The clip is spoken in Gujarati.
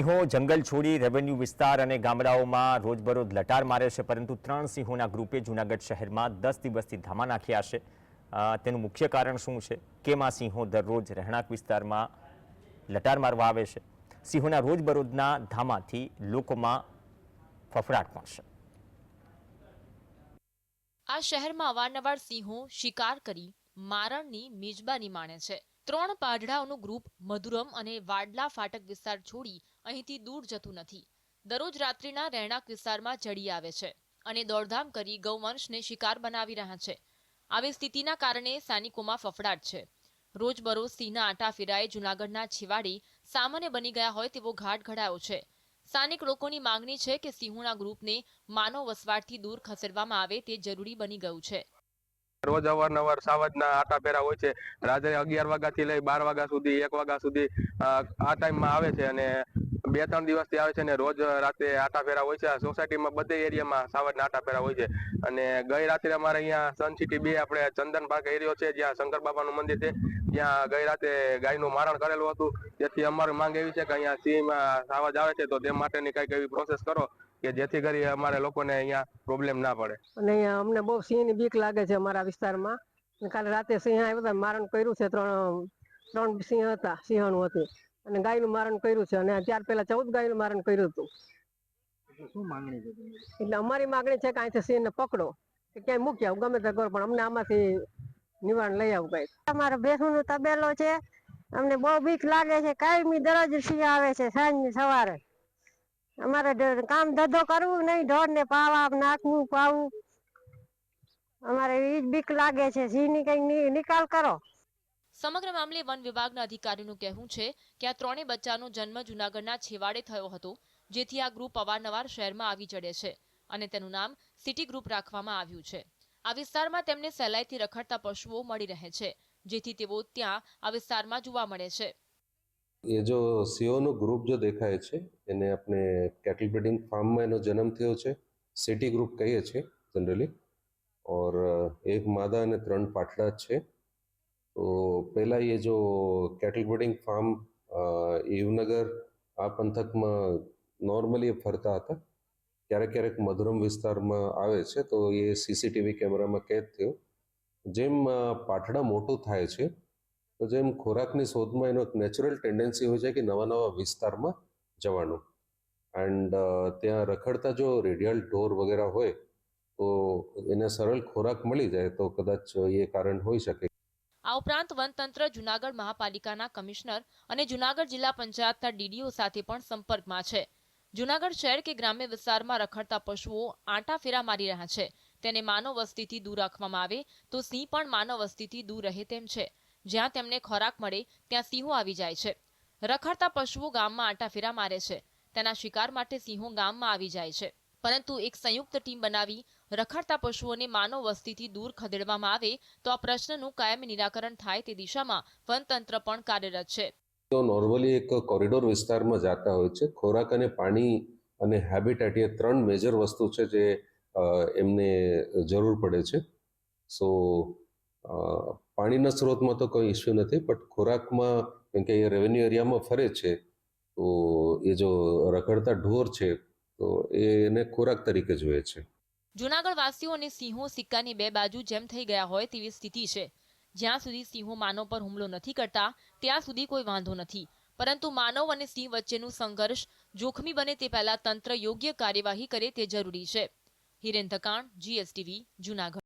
સિંહો જંગલ છોડી રેવન્યુ વિસ્તાર અને ગામડાઓમાં રોજબરોજ લટાર મારે છે, પરંતુ ત્રણ સિંહોના ગ્રુપે જૂનાગઢ શહેરમાં દસ દિવસથી ધામા નાખ્યા છે. તેનું મુખ્ય કારણ શું છે? કેમ આ સિંહો દરરોજ રહેણાંક વિસ્તારમાં લટાર મારવા આવે છે? સિંહોના રોજબરોજના ધામાથી લોકોમાં ફફડાટ પણ છે. આ શહેરમાં અવારનવાર સિંહો શિકાર કરી મારણની મેજબાની માણે છે. ત્રણ પાઢડાઓનું ગ્રુપ મધુરમ અને વાડલા ફાટક વિસ્તાર છોડી અહીંથી દૂર જતું નથી. દરરોજ રાત્રિના રહેણાંક વિસ્તારમાં ચડી આવે છે અને દોડધામ કરી ગૌવંશને શિકાર બનાવી રહ્યા છે. આવી સ્થિતિના કારણે સ્થાનિકોમાં ફફડાટ છે. રોજબરોજ સિંહના આટા ફેરાએ જૂનાગઢના છેવાડે સામાન્ય બની ગયા હોય તેવો ઘાટ ઘડાયો છે. સ્થાનિક લોકોની માંગણી છે કે સિંહોના ગ્રુપને માનવ વસવાટથી દૂર ખસેડવામાં આવે તે જરૂરી બની ગયું છે. રોજ અવારનવાર સાવજના આટા ફેરા હોય છે. રાત્રે અગિયાર વાગ્યાથી લઈ બાર વાગ્યા સુધી, એક વાગ્યા સુધી આ ટાઈમમાં આવે છે અને બે ત્રણ દિવસથી આવે છે અને રોજ રાતે આટા ફેરા હોય છે. સોસાયટીમાં બધે એરિયામાં સાવજના આટા ફેરા હોય છે. અને ગઈ રાત્રે અમારે અહીંયા સન સિટી બે આપણે ચંદન પાર્ક એરિયો છે, જ્યાં શંકર બાબાનું મંદિર છે. ત્યાં ગઈ રાતે ગાયનું મારણ કરેલું હતું. તેથી અમારી માંગ એવી છે કે અહીંયા સિંહમાં સાવજ આવે છે તો તે માટેની કંઈક એવી પ્રોસેસ કરો. કે જેથી કરી અમારે લોકોને અહીંયા પ્રોબ્લેમ ના પડે. અને અહીંયા અમને બહુ સિંહની બીક લાગે છે અમારા વિસ્તારમાં. કાલે રાતે સિંહ આવ્યા હતા મારણ કર્યું છે ત્રણ ત્રણ સિંહ હતા સિંહણું હતું. અને ગાયનું મારણ કર્યું છે અને ત્યાર પહેલા ચૌદ ગાયનું મારણ કર્યું હતું. એટલે અમારી માગણી છે કે અહીંથી સિંહને પકડો. કે ક્યાંય મૂકી આવું ગમે તે કરો પણ અમને આમાંથી નિવારણ લઈ આવું કઈ અમારો ભેંસુનો તબેલો છે. અમને બહુ બીક લાગે છે. કાયમી દરરોજ સિંહ આવે છે સાંજ સવારે. અમારે કામ ધંધો કરવું નહીં ઢોરને પાવા નાખવું પાવું. અમારે જ બીક લાગે છે. સિંહની કઈ નિકાલ કરો. સમગ્ર મામલે વન વિભાગના અધિકારીનું કહેવું છે કે આ ત્રણેય બચ્ચાનો જન્મ જૂનાગઢના છેવાડે થયો હતો, જેથી આ ગ્રુપ અવારનવાર શહેરમાં આવી ચડે છે અને તેનું નામ સિટી ગ્રુપ રાખવામાં આવ્યું છે. આ વિસ્તારમાં તેમને સહેલાઈથી રખડતા પશુઓ મળી રહે છે, જેથી તેઓ ત્યાં આ વિસ્તારમાં જોવા મળે છે. એ જો સીઓનું ગ્રુપ જો દેખાય છે, એને આપણે કેટલ બ્રીડિંગ ફાર્મમાં એનો જન્મ થયો છે સિટી ગ્રુપ કહીએ છીએ જનરલી ઓર એક માદા અને ત્રણ પાટડા છે. તો પહેલાં એ જો કેટલ બ્રીડિંગ ફાર્મ એવનગર આ પંથકમાં નોર્મલી ફરતા હતા. ક્યારેક ક્યારેક મધુરમ વિસ્તારમાં આવે છે, તો એ સીસીટીવી કેમેરામાં કેદ થયો. જેમ પાટડા મોટું થાય છે તો જેમ ખોરાકની શોધમાં એનો એક નેચરલ ટેન્ડન્સી હોય છે કે નવા નવા વિસ્તારમાં જવાનું. એન્ડ ત્યાં રખડતા જો રેડિયલ ઢોર વગેરે હોય, તો એને સરળ ખોરાક મળી જાય તો કદાચ એ કારણ હોઈ શકે. આ ઉપરાંત વનતંત્ર જુનાગઢ મહાપાલિકાના કમિશનર અને જુનાગઢ જિલ્લા પંચાયતના ડીડીઓ સાથે પણ સંપર્કમાં છે. જુનાગઢ શહેર કે ગ્રામ્ય વિસ્તારમાં રખડતા પશુઓ આંટા ફેરા મારી રહ્યા છે. તેને માનવ વસ્તીથી દૂર રાખવામાં આવે તો સિંહ પણ માનવ વસ્તીથી દૂર રહે તેમ છે. જ્યાં તેમને ખોરાક મળે, ત્યાં સિંહો આવી જાય છે. રખડતા પશુઓ ગામમાં આંટાફેરા મારે છે. તેના શિકાર માટે સિંહો ગામમાં આવી જાય છે. પરંતુ એક સંયુક્ત ટીમ બનાવી રખડતા પશુઓને માનવ વસ્તીથી દૂર ખદેડવામાં આવે, તો આ પ્રશ્નનું કાયમી નિરાકરણ થાય તે દિશામાં વનતંત્ર પણ કાર્યરત છે. તો નોર્મલી એક કોરિડોર વિસ્તારમાં જતા હોય છે. ખોરાક અને પાણી અને હેબિટેટ એ ત્રણ મેજર વસ્તુ છે જે એમને જરૂર પડે છે. સો પાણીના સ્ત્રોતમાં તો કોઈ ઇસ્યુ નથી બટ ખોરાકમાં, કેમ કે એ રેવન્યુ એરિયામાં ફરે છે, તો એ જો રખડતા ઢોર છે, તો એને ખોરાક તરીકે જોઈએ છે. જૂનાગઢ વાસીઓ અને સિંહો સિક્કાની બે બાજુ જેમ થઈ ગયા હોય તેવી સ્થિતિ છે. જ્યાં સુધી સિંહો માનવ પર હુમલો નથી કરતા, ત્યાં સુધી કોઈ વાંધો નથી. પરંતુ માનવ અને સિંહ વચ્ચેનું સંઘર્ષ જોખમી બને તે પહેલા તંત્ર યોગ્ય કાર્યવાહી કરે તે જરૂરી છે. હિરેન ધકાણ જીએસટીવી જૂનાગઢ.